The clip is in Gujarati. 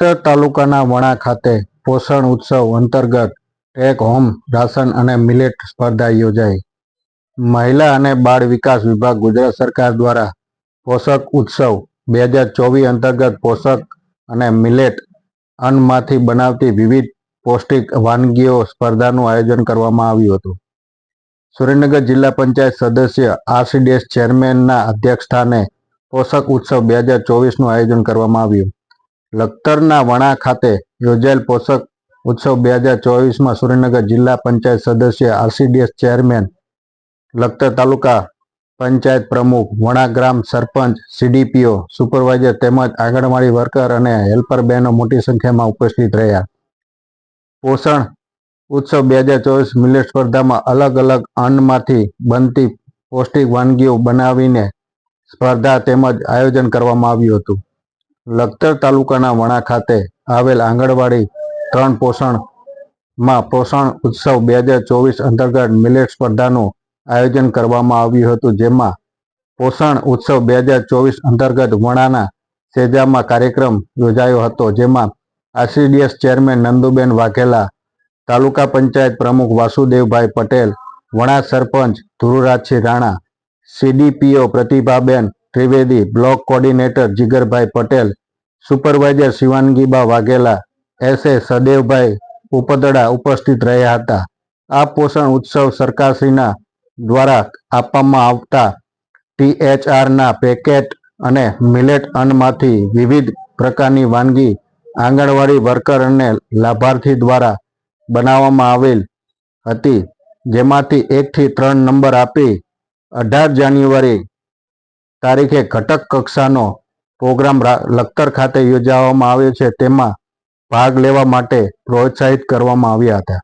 લખતર તાલુકાના વણા ખાતે પોષણ ઉત્સવ અંતર્ગત ટેક હોમ રાશન અને મિલેટ સ્પર્ધા યોજાઈ. મહિલા અને બાળ વિકાસ વિભાગ ગુજરાત સરકાર દ્વારા પોષક ઉત્સવ બે હજાર ચોવીસ અંતર્ગત પોષક અને મિલેટ અન્નમાંથી બનાવતી વિવિધ પૌષ્ટિક વાનગીઓ સ્પર્ધાનું આયોજન કરવામાં આવ્યું હતું. સુરેન્દ્રનગર જિલ્લા પંચાયત સદસ્ય આરસીડીએસ ચેરમેનના અધ્યક્ષસ્થાને પોષક ઉત્સવ બે હજાર ચોવીસનું આયોજન કરવામાં આવ્યું. લખતરના વણા ખાતે યોજાયેલ પોષક ઉત્સવ બે હજાર ચોવીસમાં સુરેન્દ્રનગર જિલ્લા પંચાયત સદસ્ય આરસીડીએસ ચેરમેન, લખતર તાલુકા પંચાયત પ્રમુખ, વણા ગ્રામ સરપંચ, સીડીપીઓ, સુપરવાઇઝર તેમજ આંગણવાડી વર્કર અને હેલ્પર બહેનો મોટી સંખ્યામાં ઉપસ્થિત રહ્યા. પોષણ ઉત્સવ બે હજાર ચોવીસ મિલેટ સ્પર્ધામાં અલગ અલગ અન્નમાંથી બનતી પૌષ્ટિક વાનગીઓ બનાવીને સ્પર્ધા તેમજ આયોજન કરવામાં આવ્યું હતું. લખતર તાલુકાના વણા ખાતે આવેલ આંગણવાડી ત્રણ પોષણમાં પોષણ ઉત્સવ બે હજાર ચોવીસ અંતર્ગત મિલેટ સ્પર્ધાનું આયોજન કરવામાં આવ્યું હતું. જેમાં પોષણ ઉત્સવ બે હજાર ચોવીસ અંતર્ગત વણાના સેજામાં કાર્યક્રમ યોજાયો હતો. જેમાં આરસીડીએસ ચેરમેન નંદુબેન વાઘેલા, તાલુકા પંચાયત પ્રમુખ વાસુદેવભાઈ પટેલ, વણા સરપંચ Dhururajsinh Rana, CDPO Pratibhaben Trivedi, block coordinator Jigarbhai Patel, supervisor Shivangiba Vaghela, S એ સદેવભાઈ ઉપદડા ઉપસ્થિત રહ્યા હતા. આ પોષણ ઉત્સવ સરકારશ્રીના દ્વારા આપવામાં આવતા ટીએચઆરના પેકેટ અને મિલેટ અન્નમાંથી વિવિધ પ્રકારની વાનગી, આંગણવાડી વર્કર અને લાભાર્થી દ્વારા બનાવવામાં આવેલ હતી, જેમાંથી એકથી ત્રણ નંબર આપી અઢાર જાન્યુઆરી તારીખે ઘટક કક્ષાનો પ્રોગ્રામ લખતર ખાતે યોજવામાં આવ્યો છે. તેમાં ભાગ લેવા માટે પ્રોત્સાહિત કરવામાં આવ્યા હતા.